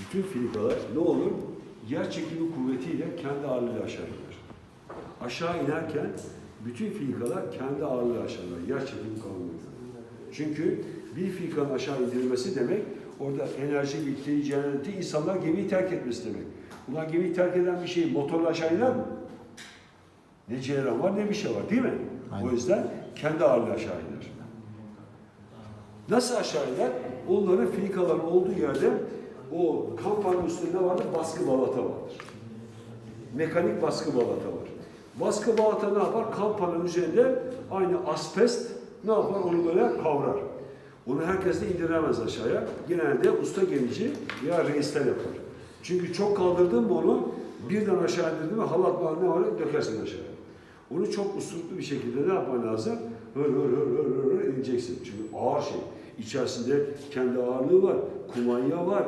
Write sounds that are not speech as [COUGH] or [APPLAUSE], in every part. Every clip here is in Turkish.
bütün filikalar ne olur? Yer çekimi kuvvetiyle kendi ağırlığıyla aşağı iner. Aşağı inerken bütün filikalar kendi ağırlığıyla aşağı iner. Yer çekimi kalmıyor. Çünkü bir filikanın aşağı indirilmesi demek orada enerji bitti, cenneti, insanlar gemiyi terk etmesi demek. Ulan gemiyi terk eden bir şey motorla aşağı iner mi? Ne ceyran var ne bir şey var değil mi? Aynen. O yüzden kendi ağırlığı aşağı iner. Nasıl aşağı iner? Onların filikaların olduğu yerde o kampanın üstünde vardır? Baskı balata vardır. Mekanik baskı balata var. Baskı balata ne yapar? Kampanın üzerinde aynı asbest ne yapar? Onu böyle kavrar. Onu herkes de indiremez aşağıya. Genelde usta gemici veya reisler yapar. Çünkü çok kaldırdın mı onu birden aşağı indirdin mi halat var ne var dökersin aşağıya. Onu çok usulü bir şekilde ne yapman lazım? Hır hır hır hır hır, ineceksin. Çünkü ağır şey. İçerisinde kendi ağırlığı var, kumanya var,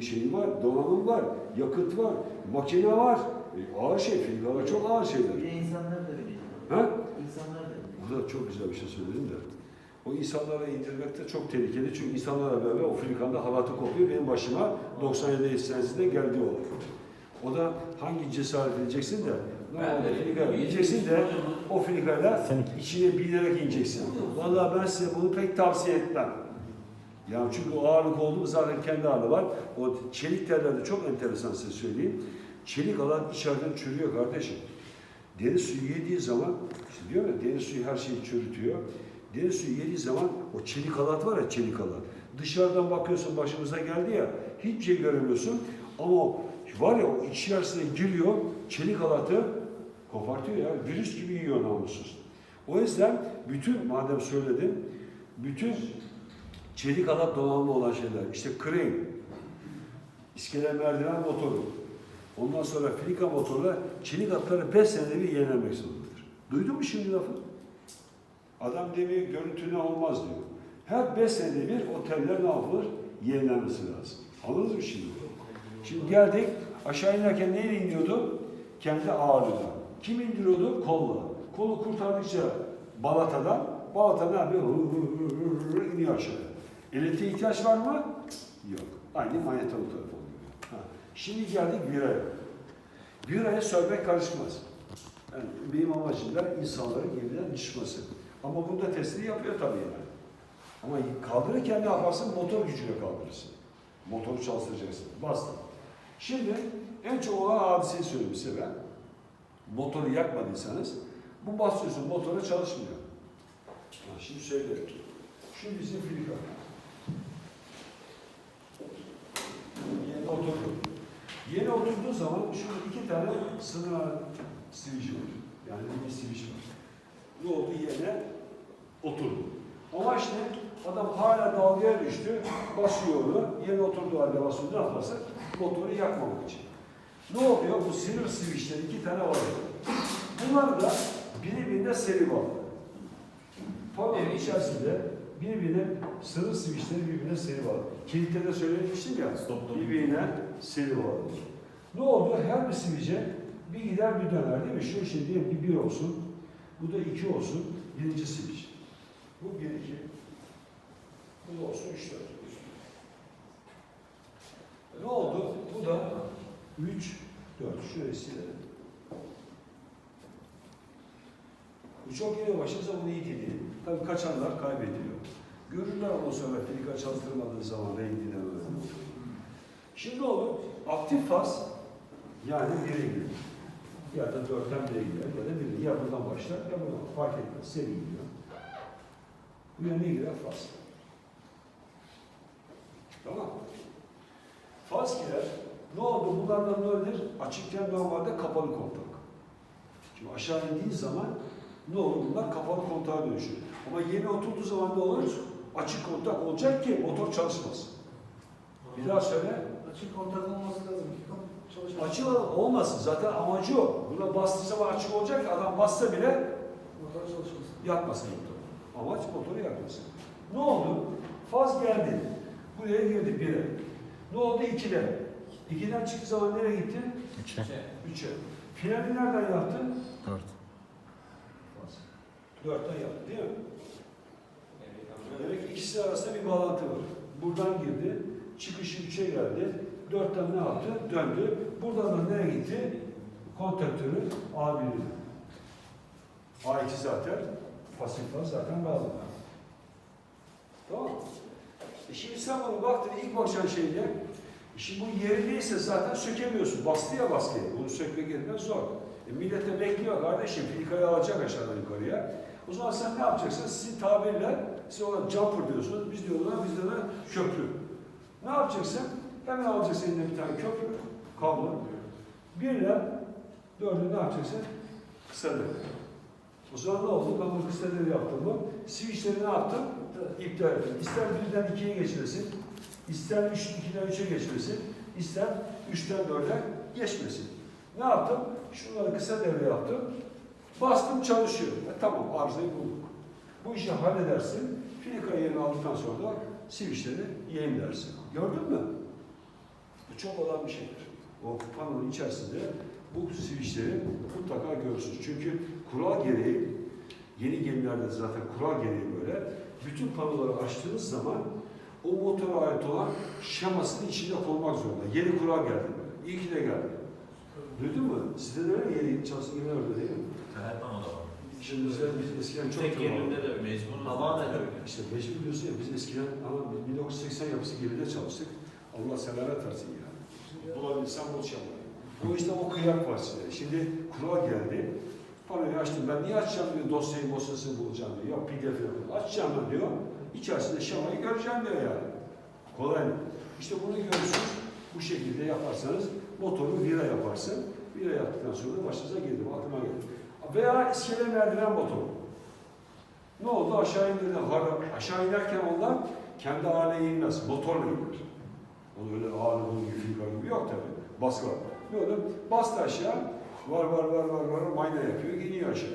şeyi var, donanım var, yakıt var, makine var. E, ağır şey, filikalar çok ağır şeyler. Bir de insanlar da öyle. Ha? İnsanlar da öyle. Burada çok güzel bir şey söyledin de. O insanlara indirmek de çok tehlikeli. Çünkü insanlarla beraber o filikanda halatı kopuyor. Benim başıma 97 senesinde geldi olay. O da hangi cesaret edeceksin de normalde filika yiyeceksin de o filikayla içine binerek ineceksin. Vallahi ben size bunu pek tavsiye etmem. Yani çünkü o ağırlık oldu mu zaten kendi ağırlığı var. O çelik tellerde çok enteresan size söyleyeyim. Çelik alan içeriden çürüyor kardeşim. Deniz suyu yediği zaman, işte diyor ya deniz suyu her şeyi çürütüyor. Deniz suyu yediği zaman o çelik halat var ya çelik halat. Dışarıdan bakıyorsun başımıza geldi ya hiçbir şey göremiyorsun. Ama var ya o içerisine giriyor çelik halatı kopartıyor ya virüs gibi yiyor namussuz. O yüzden bütün madem söyledim bütün çelik halat donanımlı olan şeyler işte crane, iskele merdiven motoru, ondan sonra filika motorla çelik hatları 5 senede bir yenilenmek zorundadır. Duydun mu şimdi lafı? Adam demiyor görüntü ne olmaz diyor. Her 5 senede bir oteller ne yapılır? Yenilenmesi lazım. Anladınız mı şimdi? Şimdi geldik aşağı inerken neyle iniyordu? Kendi ağırlığıyla. Kim indiriyordu? Kolla. Kolu kurtardıkça balatadan, balata ne yapıyor? İniyor aşağıya. Elektriğe ihtiyaç var mı? Yok. Aynı manyeton tarafı oluyor. Şimdi geldik viraya. Viraya sövmek karışmaz. Yani benim amacım da insanların gemiden düşmesi. Ama bunda testini yapıyor tabii yani. Ama kaldırırken ne yaparsın? Motor gücüyle kaldırırsın. Motoru çalıştıracaksın. Bastın. Şimdi en çok olan hadiseyi söyleyeyim size ben. Motoru yakmadıysanız bu basıyorsun motoru çalışmıyor. Ha, şimdi söyleyeyim. Şu bizim filika. Yeni oturdu. Yeni oturduğu zaman şurada iki tane sınır sivici var. Yani bir sivici var. Ne oldu? Yerine oturdu. Amaç ne? Adam hala dalgaya düştü, basıyor onu, yerine oturduğu halde basıyor, ne yaparsa motoru yakmamak için. Ne oluyor? Bu sinir switchler iki tane var. Bunlar da birbirine seri bağlı. Paranın içerisinde birbirine sınır switchleri birbirine seri bağlı. Kilitte de söylemiştim ya, birbirine seri bağlı. Ne oldu? Her bir switch'e bir gider bir döner değil mi? Şu işte diyelim ki bir olsun, bu da iki olsun, birinci switch. Bu bir iki, bu da olsun üç dört. Ne oldu? Bu da üç, dört. Şurayı silelim. Bu çok geliyor başınıza bunu iyi dinleyin. Tabii kaçanlar kaybediliyor. Görürler ondan sonra filika çalıştırmadığı zaman rengine öyle. Şimdi olur? Aktif faz yani bire gidiyor. Ya da dörtten bire gider ya da bire. Ya buradan başlar ya buradan. Fark etmez. Seri gidiyor. Bu yana ne girer? Faz. Tamam. Faz girer. Ne oldu? Bunlardan nedir? Açıkken normalde kapalı kontak. Şimdi aşağı indiği zaman ne olur? Bunlar kapalı kontağa dönüşür. Ama yeni oturduğu zaman ne olur? Açık kontak olacak ki motor çalışmasın. Bir daha söyle. Açık kontak olması lazım ki çalışmasın. Açık olmasın. Zaten amacı o. Buna bastığı zaman açık olacak ki adam bassa bile Motor çalışmasın. yakmasın motoru. Amaç motoru yakmasın. Ne oldu? Faz geldi. Buraya girdi bire. Ne oldu? İkide. İkiden çıktığı zaman nereye gitti? Üçe. Üçe. Finali nereden yaptın? Dört. Faz. Dörtten yaptı değil mi? Demek ki ikisi arasında bir bağlantı var. Buradan girdi, çıkışı üçe geldi. Dörtten ne yaptı? Döndü. Buradan da nereye gitti? Kontaktörün A1'i. A2 zaten pasif zaten kaldı. Tamam mı? E şimdi sen bana baktın ilk bakacağın şey ne? Şimdi bu yerindeyse zaten sökemiyorsun. Bastı ya baskıyı. Bunu sökmek etmez zor. E millet de bekliyor kardeşim. Filikayı alacak aşağıdan yukarıya. O zaman sen ne yapacaksın? Sizin tabirle, siz ona jumper diyorsunuz. Biz diyorlar, bizde de köprü. Ne yapacaksın? Hemen alacaksın eline bir tane köprü, kablo. Birle dördü ne yapacaksın? Kısa devre. O zaman ne oldu? Ben bu kısa devre yaptım mı? Switchleri ne yaptım? İptal ettim. İster birden ikiye geçmesin, ister üç, ikiden üçe geçmesin, ister üçten dörde geçmesin. Ne yaptım? Şunları kısa devre yaptım. Bastım çalışıyor. E, tamam arızayı bulduk. Bu işi halledersin. Filika yerini aldıktan sonra da switchleri yenilersin. Gördün mü? Bu çok olan bir şeydir. O panonun içerisinde bu switchleri mutlaka görürsünüz. Çünkü kural gereği, yeni gemilerde zaten kural gereği böyle, bütün panoları açtığınız zaman o motora ait olan şemasının içinde konmak zorunda. Yeni kural geldi böyle. İyi ki de geldi. Duydun mu? Sizde de öyle? Yeni çalışan gemiler öyle değil mi? Her zaman da var. Şimdi biz, biz eskiden çok Tek yerinde de mecburuz. Tamamen öyle. İşte mecbur diyorsun ya biz eskiden ama biz 1980 yapısı gemide çalıştık. Allah selamet versin ya. Bulabilsem bulacağım. Bu işte o kıyak var size. Şimdi kural geldi. Panoyu açtım. Ben niye açacağım diyor. Dosyayı dosyasını bulacağım diyor. Yok pdf yok. Açacağım ben diyor. İçerisinde şemayı göreceğim diyor yani. Kolay mı? İşte bunu görürsünüz. Bu şekilde yaparsanız motoru vira yaparsın. Vira yaptıktan sonra başınıza gelir. Aklıma gelir. Veya iskele merdiven motoru. Ne oldu? Aşağı indirdi. Aşağı inerken onlar kendi haline inmez. Motorla iner. Onu öyle ağır bunun gibi yukarı gibi yok tabii. Baskı var. Ne oldu? Bastı aşağı. Var var var var var mayna yapıyor. iniyor aşağı.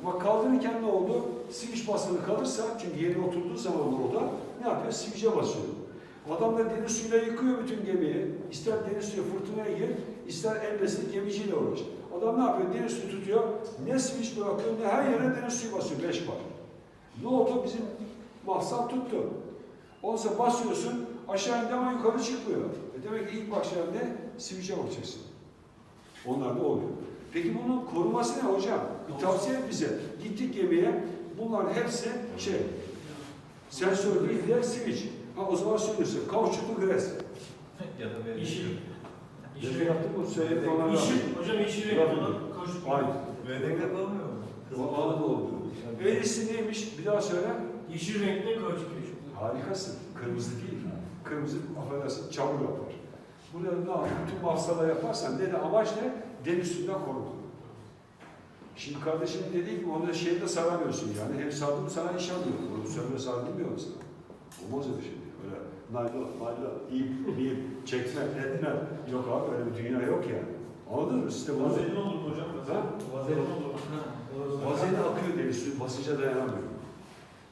Ama kaldırırken ne oldu? Switch basılı kalırsa çünkü yeri oturduğu zaman orada ne yapıyor? Switch'e basıyor. Adam da deniz suyuyla yıkıyor bütün gemiyi. İster deniz suyu fırtınaya gir, ister elbette gemiciyle uğraş. Adam ne yapıyor? Deniz suyu tutuyor. Ne switch bırakıyor ne her yere deniz suyu basıyor. Beş bar. Ne oldu? Bizim mahzan tuttu. Olsa basıyorsun aşağı indi ama yukarı çıkmıyor. E demek ki ilk bakacağın ne? Switch'e bakacaksın. Onlar da oluyor. Peki bunun koruması ne hocam? Bir tavsiye et bize. Gittik gemiye. Bunların hepsi şey, sensör değil de switch. Ha o zaman söylüyorsun. Kauçuklu gres. ya da böyle. İşi. Ne yaptık mı? Söyledik ona. İşi. Hocam işi renk olan koşu. Aynı. VDK olmuyor mu? O anı oldu. Eğrisi neymiş? Bir daha söyle. Yeşil renkli kauçuk yeşil. Harikasın. Kırmızı değil. Kırmızı affedersin çamur yapar. Bunları ne yap? Bütün mafsala yaparsan ne de amaç ne? Deniz suyundan korumak. Şimdi kardeşim dediği gibi onu şeyde saramıyorsun yani. Hem sardım sana iş alıyor. Onu söyle sardırmıyor musun? Olmaz öyle şey. Öyle naylon, naylon, ip, ip, çekme, etme. Yok abi öyle bir dünya yok yani. Anladın mı? Sistem onu. Vazelin olur mu hocam? Ha? Vazelin olur? Vazelin akıyor suyu basınca dayanamıyor.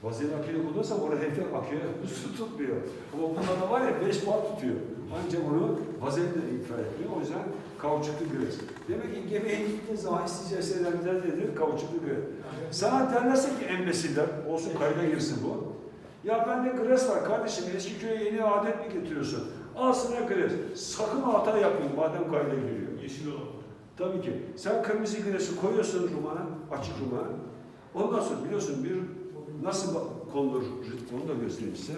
Vazelin akıyor kullanırsam orada hafif akıyor, [LAUGHS] su tutmuyor. Ama bunda da var ya beş bar tutuyor. Ancak bunu vazelin de ikrar etmiyor. O yüzden kauçuklu gres. Demek ki gemiye gittiğin zaman isteyeceği şeylerden nedir? Kauçuklu gres. Sana derlerse ki embesiller, olsun kayda girsin bu. Ya bende gres var kardeşim, eski köye yeni adet mi getiriyorsun? Al sana gres. Sakın hata yapmayın madem kayda giriyor. Yeşil olan. Tabii ki. Sen kırmızı gresi koyuyorsun rumana, açık rumana. Ondan sonra biliyorsun bir nasıl konulur, onu da göstereyim size.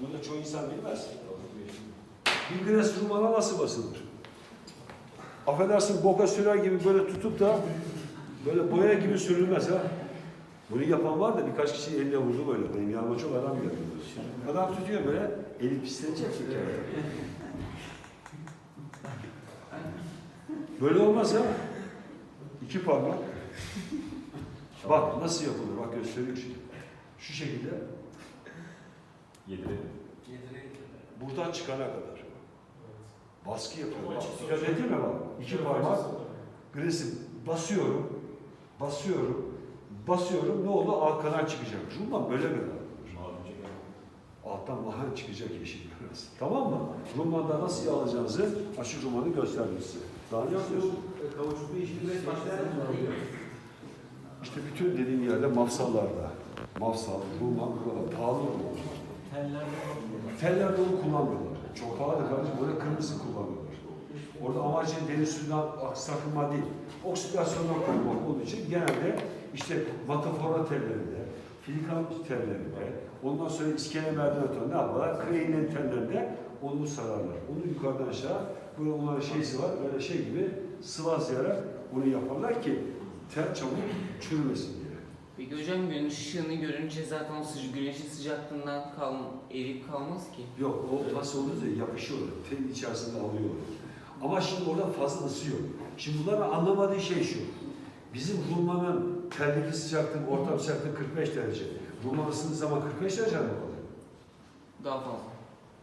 Bunu da çoğu insan bilmez. Bir gres rumana nasıl basılır? Affedersin boka sürer gibi böyle tutup da böyle boya gibi sürülmez ha. Bunu yapan var da birkaç kişi eline vurdu böyle. Benim yanıma çok adam geldi. Adam tutuyor böyle, eli pislenecek. Böyle olmaz ha. İki parmak. Bak nasıl yapılır, bak gösteriyor şimdi. Şu şekilde Yedirelim. buradan çıkana kadar. Baskı yapıyor. Ama Bak, dikkat ettin mi bak? İki parmak. Gresi basıyorum, basıyorum, basıyorum. Ne oldu? Arkadan çıkacak. Rumman böyle çeker. Alttan lahan çıkacak yeşil biraz. Tamam mı? Rumman'da nasıl alacağınızı açık Rumman'ı gösterdim size. Daha ne yapıyorsun? Renk başlar mı? İşte bütün dediğim yerde mafsallarda. Mafsal, Rumman, buralar, pahalı Rumman. Tellerde onu kullanmıyorlar. Çok pahalı kardeşim. Orada kırmızı kullanıyorlar. Orada amacı deniz suyundan aksakılma değil. Oksidasyondan korumak olduğu için genelde işte matafora tellerinde, filikan tellerinde, ondan sonra iskele merdiven ne yaparlar? Kreinin tellerinde onu sararlar. Onu yukarıdan aşağı, böyle onların şeysi var, böyle şey gibi sıvazlayarak onu yaparlar ki tel çabuk çürümesin. Peki hocam güneş ışığını görünce zaten o sıcak, güneşin sıcaklığından kal, eriyip kalmaz ki. Yok o pas olunca yapışıyor. Telin içerisinde alıyor. Ama şimdi orada fazla ısıyor. Şimdi bunların anlamadığı şey şu. Bizim Ruma'nın teldeki sıcaklığı, ortam sıcaklığı 45 derece. Ruma ısındığı zaman 45 derece mi oluyor? Daha fazla.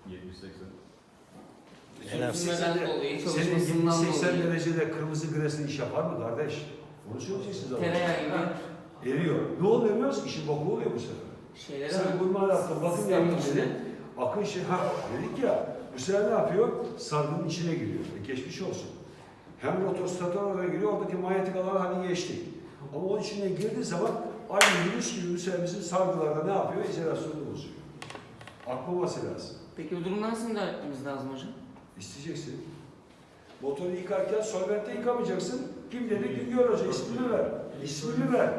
70-80. Sürtünmeden dolayı, senin çalışmasından 80 dolayı. derecede kırmızı gresli iş yapar mı kardeş? Onu söyleyeceksiniz ama. Tereyağı gibi Eriyor. Ne oluyor biliyor musun? İşin boku oluyor bu sefer. şeylere Sen kurma yaptın, bakım yaptın dedin. Akın şey, ha dedik ya, bu sefer ne yapıyor? Sargının içine giriyor. E, geçmiş olsun. Hem rotostator oraya giriyor, oradaki manyetik alan hani geçti. Ama onun içine girdiği zaman aynı virüs gibi bizim sargılarda ne yapıyor? İzolasyonu bozuyor. Akmaması lazım. Peki bu durumdan nasıl müdahale etmemiz lazım hocam? İsteyeceksin. Motoru yıkarken solventte yıkamayacaksın. Kim dedi? Güngör Hoca ismini ver. İsmini ver.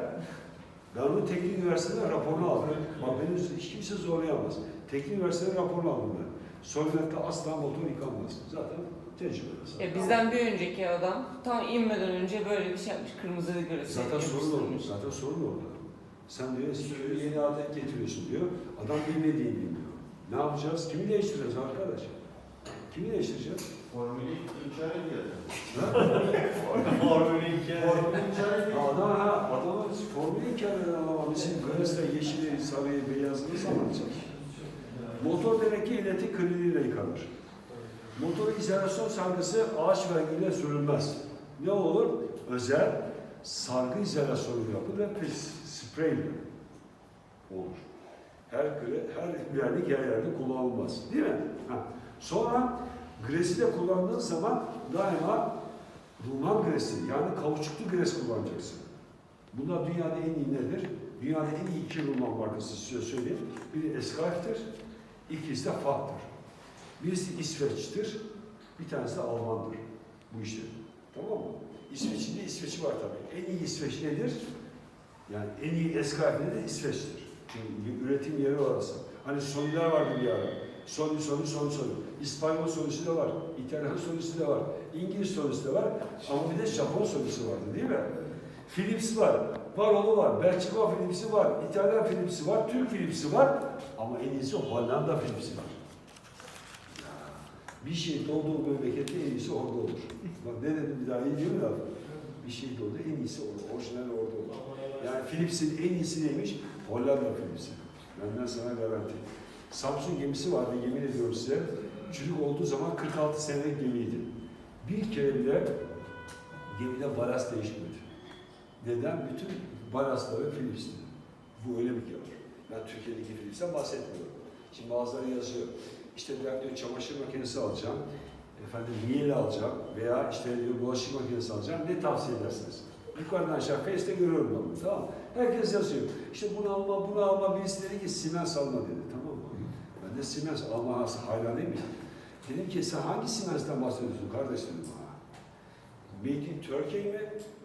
Onun teknik üniversiteden raporunu aldım. Bak beni hiç kimse zorlayamaz. Teknik üniversiteden raporunu aldım ben. Solventte asla motor yıkanmaz. Zaten tecrübe. E bizden bir önceki adam tam inmeden önce böyle bir şey yapmış. Kırmızı görüntü Zaten sorun orada. Zaten sorun orada. Sen diyor yeni adet getiriyorsun diyor. Adam bilmediğini bilmiyor. Ne yapacağız? Kimi değiştireceğiz arkadaş? Kimi değiştireceğiz? Formülü inkar ediyor. Formülü hikaye. Formülü inkar ediyor. Adam ha, adamın formülü inkar eden ama bizim Gres'te yeşili, sarıyı, beyazını anlatacak. Motor demek ki iletim kliniğiyle yıkanır. Motor izolasyon sargısı ağaç vergiyle sürülmez. Ne olur? Özel sargı izolasyonu yapılır ve pis, spreyle olur. Her, her vernik her yerde kullanılmaz. Değil mi? Ha. Sonra gresi de kullandığın zaman daima Ruman gresi yani kauçuklu gres kullanacaksın. Bunlar dünyada en iyi nedir? Dünyada en iyi iki Ruman markası size söyleyeyim. Biri Eskalf'tir, ikisi de Fah'tır. Birisi İsveç'tir, bir tanesi de Alman'dır bu işte. Tamam mı? İsveç'in de İsveç'i var tabii. En iyi İsveç nedir? Yani en iyi Eskalf nedir? İsveç'tir. Çünkü üretim yeri orası. Hani Sony'ler vardı bir ara. Sony, Sony, Sony, Sony. İspanyol Sony'si de var. İtalyan Sony'si de var. İngiliz Sony'si de var. Ama bir de Japon Sony'si vardı değil mi? Philips var. Varolu var. Belçika Philips'i var. İtalyan Philips'i var. Türk Philips'i var. Ama en iyisi Hollanda Philips'i var. Bir şey doğduğu memlekette en iyisi orada olur. Bak ne dedim bir daha iyi değil mi abi? Bir şey doğdu en iyisi orada. Orijinal orada olur. Yani Philips'in en iyisi neymiş? Hollanda Philips'i. Benden sana garanti. Samsung gemisi vardı yemin ediyorum size. Çocuk olduğu zaman 46 senelik gemiydi. Bir kere bile gemide balast değişmedi. Neden? Bütün balastları Philips'ti. Bu öyle bir gemi. Ben Türkiye'deki Philips'ten bahsetmiyorum. Şimdi bazıları yazıyor. İşte ben diyor çamaşır makinesi alacağım. Efendim Miele alacağım veya işte diyor bulaşık makinesi alacağım. Ne tavsiye edersiniz? Yukarıdan aşağı Face'te görüyorum ben bunu. Tamam? Herkes yazıyor. İşte bunu alma, bunu alma. Birisi dedi ki Siemens alma dedi. Tamam mı? Ben de Siemens alma nasıl hayranıyım ya. Dedim ki sen hangi Siemens'ten bahsediyorsun kardeş dedim bana. Made in Turkey mi?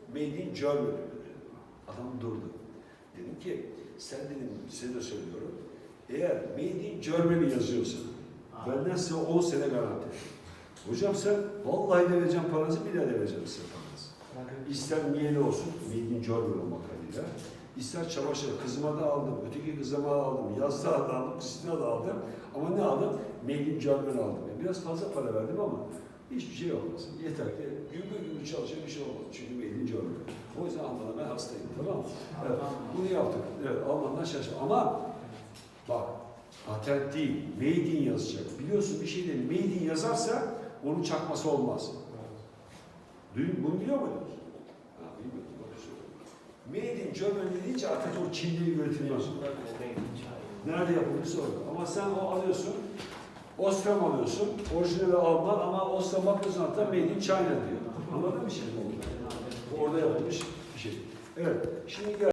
Made in Germany mi? dedim. Adam durdu. Dedim ki sen dedim size de söylüyorum. Eğer Made in Germany yazıyorsa benden size 10 sene garanti. Hocam sen vallahi de vereceğim paranızı bir daha da vereceğim size paranızı. İster miyeli olsun, Made in Germany olmak kaydıyla. İster çamaşır, kızıma da aldım, öteki kızıma da aldım, yazda da aldım, kışta da aldım. Ama ne aldım? İn Germany aldım. Yani biraz fazla para verdim ama hiçbir şey olmaz. Yeter ki gümbür gümbür çalışan bir şey olmaz. Çünkü in Germany. O yüzden Alman'a ben hastayım, tamam mı? Evet, bunu yaptık. Evet, Almanlar şaşırdı. Ama bak, patent değil, made in yazacak. Biliyorsun bir şeyde made in yazarsa onun çakması olmaz. Duyun, bunu biliyor muydunuz? Ha, bilmiyordum. bak söylüyorum. Made in Germany deyince artık o Çin'de üretilmez. Nerede yapılmışsa orada. Ama sen o alıyorsun, Osram alıyorsun, orijinali Alman ama Osram bakıyorsun hatta Made in China diyor. Anladın mı şimdi? Orada yapılmış bir şey. Evet, şimdi gel.